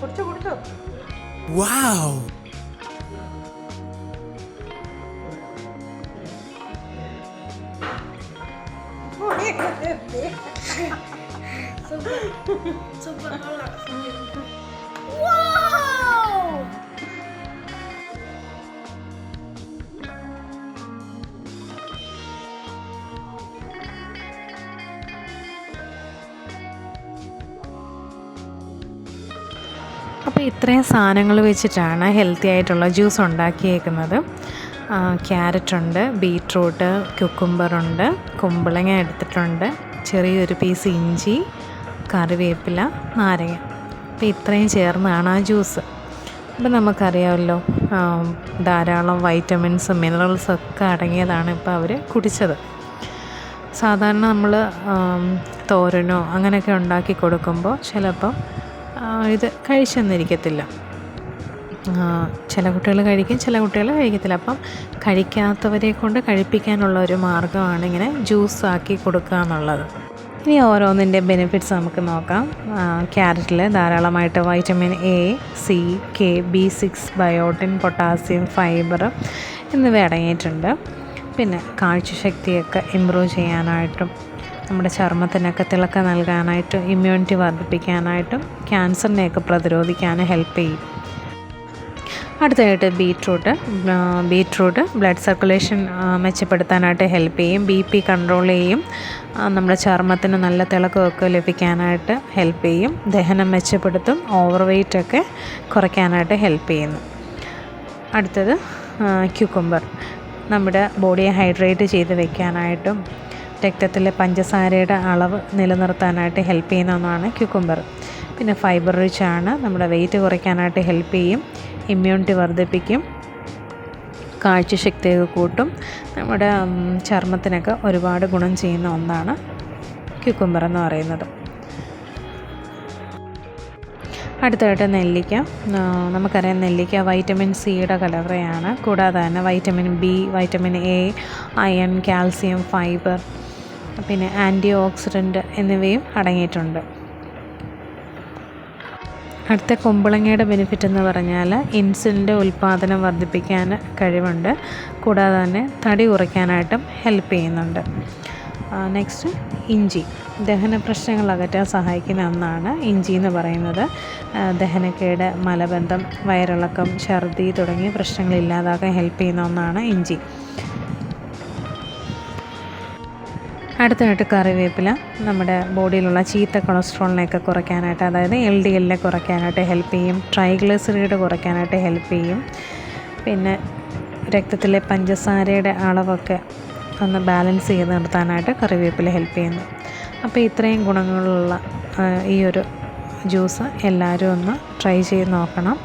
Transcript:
করছো করছো wow super super അപ്പോൾ ഇത്രയും സാധനങ്ങൾ വെച്ചിട്ടാണ് ഹെൽത്തി ആയിട്ടുള്ള ജ്യൂസ് ഉണ്ടാക്കിയേക്കുന്നത്. ക്യാരറ്റ് ഉണ്ട് ബീട്രൂട്ട് കുക്കുംബറുണ്ട് കുമ്പളങ്ങ എടുത്തിട്ടുണ്ട് ചെറിയൊരു പീസ് ഇഞ്ചി കറിവേപ്പില നാരങ്ങ. അപ്പോൾ ഇത്രയും ചേർന്നാണ് ആ ജ്യൂസ്. അപ്പോൾ നമുക്കറിയാമല്ലോ ധാരാളം വൈറ്റമിൻസും മിനറൽസും ഒക്കെ അടങ്ങിയതാണ് ഇപ്പോൾ അവർ കുടിച്ചത്. സാധാരണ നമ്മൾ തോരനോ അങ്ങനെയൊക്കെ ഉണ്ടാക്കി കൊടുക്കുമ്പോൾ ചിലപ്പം ഇത് കഴിച്ചെന്നിരിക്കത്തില്ല. ചില കുട്ടികൾ കഴിക്കും ചില കുട്ടികൾ കഴിക്കത്തില്ല. അപ്പം കഴിക്കാത്തവരെ കൊണ്ട് കഴിപ്പിക്കാനുള്ള ഒരു മാർഗമാണ് ഇങ്ങനെ ജ്യൂസ് ആക്കി കൊടുക്കുക എന്നുള്ളത്. ഇനി ഓരോന്നിന്റെ ബെനിഫിറ്റ്സ് നമുക്ക് നോക്കാം. ക്യാരറ്റിൽ ധാരാളമായിട്ട് vitamin A C K B six biotin potassium fibre എന്നിവ അടങ്ങിയിട്ടുണ്ട്. പിന്നെ കാഴ്ചശക്തിയൊക്കെ ഇമ്പ്രൂവ് ചെയ്യാനായിട്ടും നമ്മുടെ ചർമ്മത്തിനൊക്കെ തിളക്കം നൽകാനായിട്ടും ഇമ്മ്യൂണിറ്റി വർദ്ധിപ്പിക്കാനായിട്ടും ക്യാൻസറിനെയൊക്കെ പ്രതിരോധിക്കാനും ഹെൽപ്പ് ചെയ്യും. അടുത്തതായിട്ട് ബീട്രൂട്ട് ബീട്രൂട്ട് ബ്ലഡ് സർക്കുലേഷൻ മെച്ചപ്പെടുത്താനായിട്ട് ഹെൽപ്പ് ചെയ്യും. ബി പി കൺട്രോൾ ചെയ്യും. നമ്മുടെ ചർമ്മത്തിന് നല്ല തിളക്കമൊക്കെ ലഭിക്കാനായിട്ട് ഹെൽപ്പ് ചെയ്യും. ദഹനം മെച്ചപ്പെടുത്തും. ഓവർ വെയ്റ്റൊക്കെ കുറയ്ക്കാനായിട്ട് ഹെൽപ്പ് ചെയ്യുന്നു. അടുത്തത് ക്യൂക്കുംബർ നമ്മുടെ ബോഡിയെ ഹൈഡ്രേറ്റ് ചെയ്ത് വെക്കാനായിട്ടും രക്തത്തിലെ പഞ്ചസാരയുടെ അളവ് നിലനിർത്താനായിട്ട് ഹെൽപ്പ് ചെയ്യുന്ന ഒന്നാണ് ക്യൂക്കുംബർ പിന്നെ ഫൈബർ റിച്ച് ആണ്. നമ്മുടെ വെയിറ്റ് കുറയ്ക്കാനായിട്ട് ഹെൽപ്പ് ചെയ്യും. ഇമ്മ്യൂണിറ്റി വർദ്ധിപ്പിക്കും. കാഴ്ചശക്തിയൊക്കെ കൂട്ടും. നമ്മുടെ ചർമ്മത്തിനൊക്കെ ഒരുപാട് ഗുണം ചെയ്യുന്ന ഒന്നാണ് ക്യൂക്കുംബർ എന്ന് പറയുന്നത്. അടുത്തതായിട്ട് നെല്ലിക്ക. നമുക്കറിയാം നെല്ലിക്ക വൈറ്റമിൻ സിയുടെ കലവറയാണ്. കൂടാതെ തന്നെ vitamin B vitamin A iron calcium fibre പിന്നെ ആന്റി ഓക്സിഡന്റ് എന്നിവയും അടങ്ങിയിട്ടുണ്ട്. അടുത്ത കുമ്പളങ്ങയുടെ ബെനിഫിറ്റ് എന്ന് പറഞ്ഞാൽ ഇൻസുലിന്റെ ഉൽപ്പാദനം വർദ്ധിപ്പിക്കാൻ കഴിവുണ്ട്. കൂടാതെ തന്നെ തടി കുറയ്ക്കാനായിട്ടും ഹെൽപ്പ് ചെയ്യുന്നുണ്ട്. നെക്സ്റ്റ് ഇഞ്ചി. ദഹന പ്രശ്നങ്ങൾ അകറ്റാൻ സഹായിക്കുന്ന ഒന്നാണ് ഇഞ്ചി എന്ന് പറയുന്നത്. ദഹനക്കേട് മലബന്ധം വയറിളക്കം ഛർദി തുടങ്ങിയ പ്രശ്നങ്ങൾ ഇല്ലാതാക്കാൻ ഹെൽപ്പ് ചെയ്യുന്ന ഒന്നാണ് ഇഞ്ചി. അടുത്തതായിട്ട് കറിവേപ്പില നമ്മുടെ ബോഡിയിലുള്ള ചീത്ത കൊളസ്ട്രോളിനെയൊക്കെ കുറയ്ക്കാനായിട്ട് അതായത് എൽ ഡി എല്ലിനെ കുറയ്ക്കാനായിട്ട് ഹെൽപ്പ് ചെയ്യും ട്രൈഗ്ലിസറൈഡ് കുറയ്ക്കാനായിട്ട് ഹെൽപ്പ് ചെയ്യും. പിന്നെ രക്തത്തിലെ പഞ്ചസാരയുടെ അളവൊക്കെ ഒന്ന് ബാലൻസ് ചെയ്ത് നിർത്താനായിട്ട് കറിവേപ്പില ഹെൽപ്പ് ചെയ്യുന്നു. അപ്പോൾ ഇത്രയും ഗുണങ്ങളുള്ള ഈ ഒരു ജ്യൂസ് എല്ലാവരും ഒന്ന് ട്രൈ ചെയ്ത് നോക്കണം.